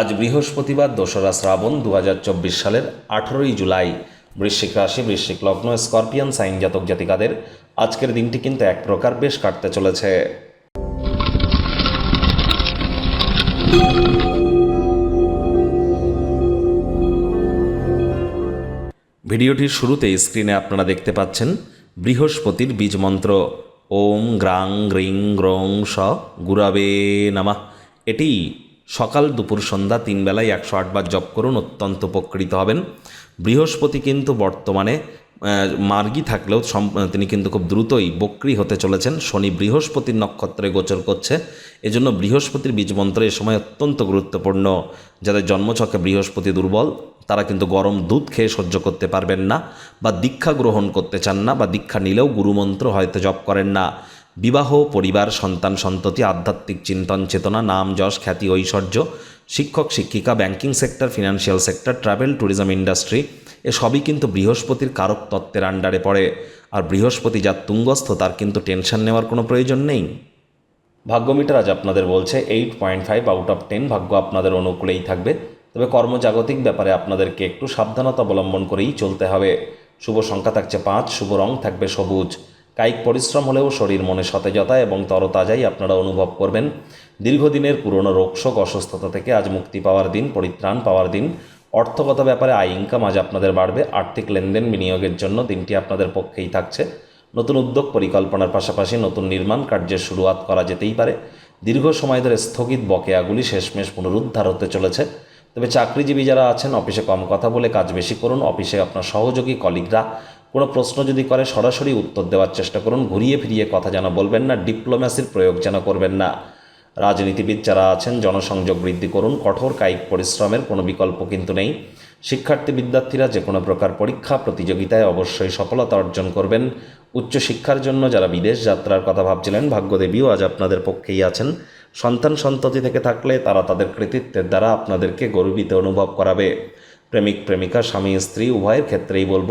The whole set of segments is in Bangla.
আজ বৃহস্পতিবার দোসরা শ্রাবণ দু হাজার চব্বিশ সালের আঠেরোই জুলাই। বৃশ্চিক রাশি, বৃশ্চিক লগ্ন, স্করপিয়ান, সাইন জাতক জাতিকাদের আজকের দিনটি কিন্তু এক প্রকার বেশ কাটতে চলেছে। ভিডিওটির শুরুতেই স্ক্রিনে আপনারা দেখতে পাচ্ছেন বৃহস্পতির বীজ মন্ত্র। ওম গ্রাং, গ্রিং, গ্রং, স, গুরাবে, নামা। এটি সকাল দুপুর সন্ধ্যা তিন বেলায় একশো আটবার জপ করুন, অত্যন্ত উপকৃত হবেন। বৃহস্পতি কিন্তু বর্তমানে মার্গী থাকলেও তিনি কিন্তু খুব দ্রুতই বক্রি হতে চলেছেন। শনি বৃহস্পতির নক্ষত্রে গোচর করছে। এজন্য বৃহস্পতির বীজমন্ত্র এ সময় অত্যন্ত গুরুত্বপূর্ণ। যাদের জন্মছকে বৃহস্পতি দুর্বল, তারা কিন্তু গরম দুধ খেয়ে সহ্য করতে পারবেন না বা দীক্ষা গ্রহণ করতে চান না বা দীক্ষা নিলেও গুরুমন্ত্র হয়তো জপ করেন না। বিবাহ, পরিবার, সন্তান, সন্ততি, আধ্যাত্মিক চিন্তন, চেতনা, নাম, যশ, খ্যাতি, ঐশ্বর্য, শিক্ষক, শিক্ষিকা banking sector financial sector travel tourism industry এসবই কিন্তু বৃহস্পতির কারক তত্ত্বের আন্ডারে পড়ে। আর বৃহস্পতি যার তুঙ্গস্থ, তার কিন্তু টেনশন নেওয়ার কোনো প্রয়োজন নেই। ভাগ্যমিটার আজ আপনাদের বলছে eight point five out of ten ভাগ্য আপনাদের অনুকূলেই থাকবে। তবে কর্মজাগতিক ব্যাপারে আপনাদেরকে একটু সাবধানতা অবলম্বন করেই চলতে হবে। শুভ সংখ্যা থাকছে পাঁচ, শুভ রং থাকবে সবুজ। কায়িক পরিশ্রম হলেও শরীর মনে সতেজতা এবং তরতাজাই আপনারা অনুভব করবেন। দীর্ঘদিনের পুরনো রোগশোক অসুস্থতা থেকে আজ মুক্তি পাওয়ার দিন, পরিত্রাণ পাওয়ার দিন। অর্থগত ব্যাপারে আয় ইনকাম আজ আপনাদের বাড়বে। আর্থিক লেনদেন বিনিয়োগের জন্য দিনটি আপনাদের পক্ষেই থাকছে। নতুন উদ্যোগ পরিকল্পনার পাশাপাশি নতুন নির্মাণ কার্যের শুরুয়াত করা যেতেই পারে। দীর্ঘ সময় ধরে স্থগিত বকেয়াগুলি শেষমেশ পুনরুদ্ধার হতে চলেছে। তবে চাকরিজীবী যারা আছেন, অফিসে কম কথা বলে কাজ বেশি করুন। অফিসে আপনার সহযোগী কলিগরা কোনো প্রশ্ন যদি করে, সরাসরি উত্তর দেওয়ার চেষ্টা করুন। ঘুরিয়ে ফিরিয়ে কথা যেন বলবেন না, ডিপ্লোম্যাসির প্রয়োগ যেন করবেন না। রাজনীতিবিদ যারা আছেন, জনসংযোগ বৃদ্ধি করুন। কঠোর কায়িক পরিশ্রমের কোনো বিকল্প কিন্তু নেই। শিক্ষার্থী বিদ্যার্থীরা যে কোনো প্রকার পরীক্ষা, প্রতিযোগিতায় অবশ্যই সফলতা অর্জন করবেন। উচ্চশিক্ষার জন্য যারা বিদেশ যাত্রার কথা ভাবছিলেন, ভাগ্যদেবীও আজ আপনাদের পক্ষেই আছেন। সন্তান সন্ততি থেকে থাকলে তারা তাদের কৃতিত্বের দ্বারা আপনাদেরকে গর্বিত অনুভব করাবে। প্রেমিক, প্রেমিকা, স্বামী, স্ত্রী, উভয়ের ক্ষেত্রেই বলব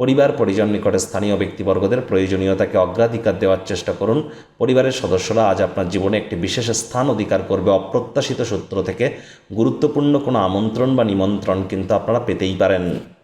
পরিবার, পরিজন নিকটে স্থানীয় ব্যক্তিবর্গদের প্রয়োজনীয়তাকে অগ্রাধিকার দেওয়ার চেষ্টা করুন। পরিবারের সদস্যরা আজ আপনার জীবনে একটি বিশেষ স্থান অধিকার করবে। অপ্রত্যাশিত সূত্র থেকে গুরুত্বপূর্ণ কোনো আমন্ত্রণ বা নিমন্ত্রণ কিন্তু আপনারা পেতেই পারেন।